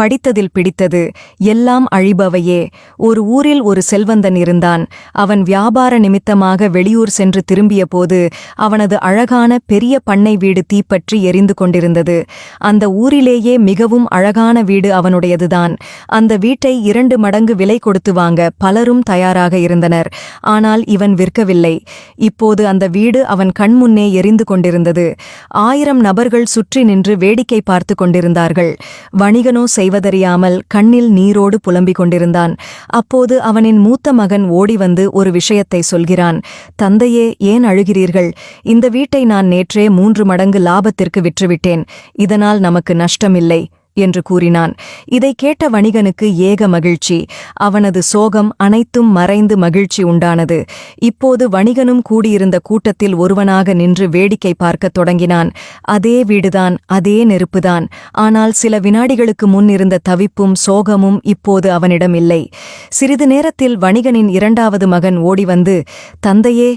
படித்ததில் பிடித்தது. எல்லாம் அழிபவையே. ஒரு ஊரில் ஒரு செல்வந்தன் இருந்தான். அவன் வியாபார நிமித்தமாக வெளியூர் சென்று திரும்பியபோது அவனது அழகான பெரிய பண்ணை வீடு தீப்பற்றி எரிந்து கொண்டிருந்தது. அந்த ஊரிலேயே மிகவும் அழகான வீடு அவனுடையதுதான். அந்த வீட்டை இரண்டு மடங்கு விலை கொடுத்து வாங்க பலரும் தயாராக இருந்தனர். ஆனால் இவன் விற்கவில்லை. இப்போது அந்த வீடு அவன் கண்முன்னே எரிந்து கொண்டிருந்தது. ஆயிரம் நபர்கள் சுற்றி நின்று வேடிக்கை பார்த்து கொண்டிருந்தார்கள். வணிகனோ செய்வதறியாமல் கண்ணில் நீரோடு புலம்பிக் கொண்டிருந்தான். அப்போது அவனின் மூத்த மகன் ஓடி வந்து ஒரு விஷயத்தை சொல்கிறான். தந்தையே ஏன் அழுகிறீர்கள்? இந்த வீட்டை நான் நேற்றே மூன்று மடங்கு லாபத்திற்கு விற்றுவிட்டேன். இதனால் நமக்கு நஷ்டமில்லை. என்று கூறினான். இதை கேட்ட வணிகனுக்கு ஏக மகிழ்ச்சி. அவனது சோகம் அனைத்தும் மறைந்து மகிழ்ச்சி உண்டானது. இப்போது வணிகனும் கூடியிருந்த கூட்டத்தில் ஒருவனாக நின்று வேடிக்கை பார்க்கத் தொடங்கினான். அதே வீடுதான் அதே நெருப்புதான். ஆனால் சில வினாடிகளுக்கு முன் இருந்த தவிப்பும் சோகமும் இப்போது அவனிடம் இல்லை. சிறிது நேரத்தில் வணிகனின் இரண்டாவது மகன் ஓடி வந்து தந்தையே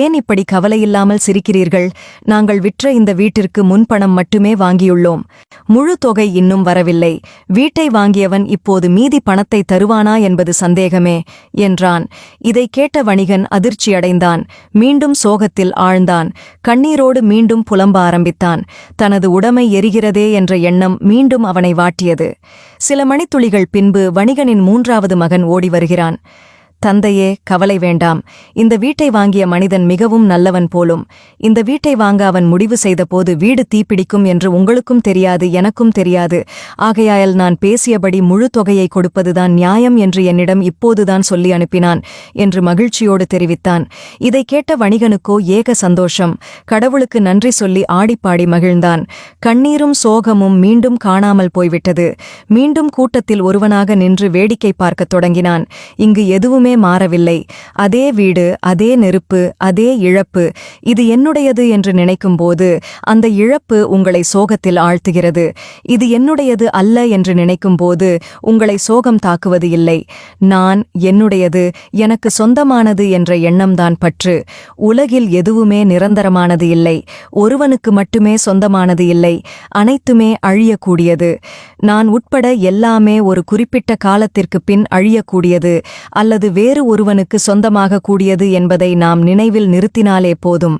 ஏன் இப்படி கவலையில்லாமல் சிரிக்கிறீர்கள்? நாங்கள் விற்ற இந்த வீட்டிற்கு முன்பணம் மட்டுமே வாங்கியுள்ளோம். முழு தொகை இன்னும் வரவில்லை. வீட்டை வாங்கியவன் இப்போது மீதி பணத்தை தருவானா என்பது சந்தேகமே என்றான். இதை கேட்ட வணிகன் அதிர்ச்சியடைந்தான் மீண்டும் சோகத்தில் ஆழ்ந்தான். கண்ணீரோடு மீண்டும் புலம்ப ஆரம்பித்தான். தனது உடமை எரிகிறதே என்ற எண்ணம் மீண்டும் அவனை வாட்டியது. சில மணித்துளிகள் பின்பு வணிகனின் மூன்றாவது மகன் ஓடி வருகிறான். தந்தையே கவலை வேண்டாம். இந்த வீட்டை வாங்கிய மனிதன் மிகவும் நல்லவன் போலும். இந்த வீட்டை வாங்க அவன் முடிவு செய்தபோது வீடு தீப்பிடிக்கும் என்று உங்களுக்கும் தெரியாது எனக்கும் தெரியாது. ஆகையால் நான் பேசியபடி முழு தொகையை கொடுப்பதுதான் நியாயம் என்று என்னிடம் இப்போதுதான் சொல்லி அனுப்பினான் என்று மகிழ்ச்சியோடு தெரிவித்தான். இதை கேட்ட வணிகனுக்கோ ஏக சந்தோஷம். கடவுளுக்கு நன்றி சொல்லி ஆடிப்பாடி மகிழ்ந்தான். கண்ணீரும் சோகமும் மீண்டும் காணாமல் போய்விட்டது. மீண்டும் கூட்டத்தில் ஒருவனாக நின்று வேடிக்கை பார்க்கத் தொடங்கினான். இங்கு எதுவுமே மாறவில்லை. அதே வீடு அதே நெருப்பு அதே இழப்பு. இது என்னுடையது என்று நினைக்கும்போது அந்த இழப்பு உங்களை சோகத்தில் ஆழ்த்துகிறது. இது என்னுடையது அல்ல என்று நினைக்கும்போது உங்களை சோகம் தாக்குவது இல்லை. நான் என்னுடையது எனக்கு சொந்தமானது என்ற எண்ணம்தான் பற்று. உலகில் எதுவுமே நிரந்தரமானது இல்லை. ஒருவனுக்கு மட்டுமே சொந்தமானது இல்லை. அனைத்துமே அழியக்கூடியது. நான் உட்பட எல்லாமே ஒரு குறிப்பிட்ட காலத்திற்கு பின் அழியக்கூடியது அல்லது வேறு ஒருவனுக்கு சொந்தமாக கூடியது என்பதை நாம் நினைவில் நிறுத்தினாலே போதும்.